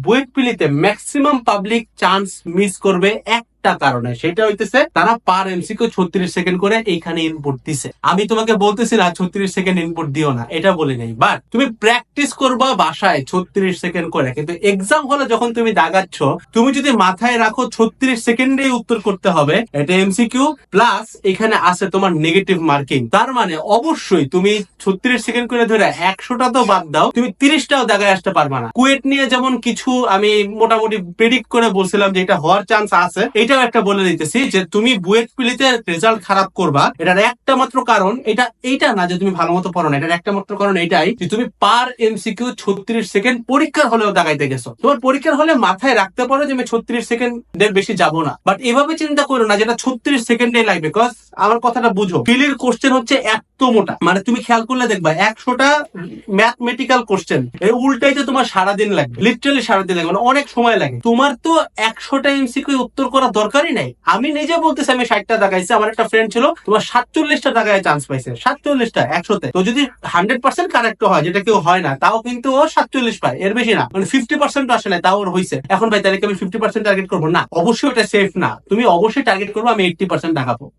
বুয়েট পিলিতে maximum public chance miss করবে একটা কারণে। সেটা হইতেছে, তারা পার এমসিকিউ ছত্রিশ সেকেন্ড করে এইখানে ইনপুট দিছে। আমি তোমাকে বলতেছি না, ছত্রিশ সেকেন্ড ইনপুট দিও না, এটা বলে নাই। বাট তুমি প্র্যাকটিস করবা বাসায় ছত্রিশ সেকেন্ড করে। কিন্তু এক্সাম হলে যখন তুমি দাগাচ্ছ, তুমি যদি মাথায় রাখো ছত্রিশ সেকেন্ডে উত্তর করতে হবে, এটা এমসিকিউ প্লাস এখানে আছে তোমার নেগেটিভ মার্কিং তার মানে অবশ্যই তুমি ছত্রিশ সেকেন্ড করে ধরে একশোটা তো বাদ দাও, তুমি তিরিশটাও দাগায় আসতে পারবা না। কুয়েট নিয়ে যেমন কিছু আমি মোটামুটি প্রেডিক্ট করে বলছিলাম যে এটা হওয়ার চান্স আছে এটাও একটা বলে দিতেছি যে তুমি বুয়েট পিলিতে রেজাল্ট খারাপ করবা, এটার একটা মাত্র কারণ, এটা, এইটা না যে তুমি ভালো মতো পড়ো না, এটার একটা মাত্র কারণ এটাই যে তুমি পার এমসিকিউ ছত্রিশ সেকেন্ড পরীক্ষার হলেও দাগাইতে গেছো। তোমার পরীক্ষার হলে মাথায় রাখতে পারো যে আমি ছত্রিশ সেকেন্ডের বেশি যাব না। বাট এভাবে চিন্তা করো না যেটা ছত্রিশ সেকেন্ডে লাগবে বিকজ আমার কথাটা বুঝো। ফিলির কোশ্চেন হচ্ছে এত মোটা। মানে তুমি খেয়াল করলে দেখবা, একশোটা ম্যাথমেটিক্যাল কোশ্চেন এই উল্টাইতে তোমার সারাদিন লাগবে। লিটারালি সারাদিন লাগবে মানে অনেক সময় লাগে। তোমার তো একশোটা এমসিকিউ উত্তর করার দরকারই নাই। আমি নিজে বলতেছি আমি ষাটটা দাগাইছি আমার একটা ফ্রেন্ড ছিল, তোমার সাতচল্লিশটা টাকায় চান্স পাইছে। সাতচল্লিশটা, একশোতে। তো যদি হান্ড্রেড পার্সেন্ট কারেক্ট হয়, যেটা কেউ হয় না, তাও কিন্তু ও সাতচল্লিশ পায়, এর বেশি না। মানে ফিফটি পার্সেন্ট আসে না তাও ওর হয়েছে এখন ভাই, তাহলে আমি ফিফটি পার্সেন্ট টার্গেট করব? না, অবশ্যই ওটা সেফ না। তুমি অবশ্যই টার্গেট করব, আমি এইটটি পার্সেন্ট দেখাবো।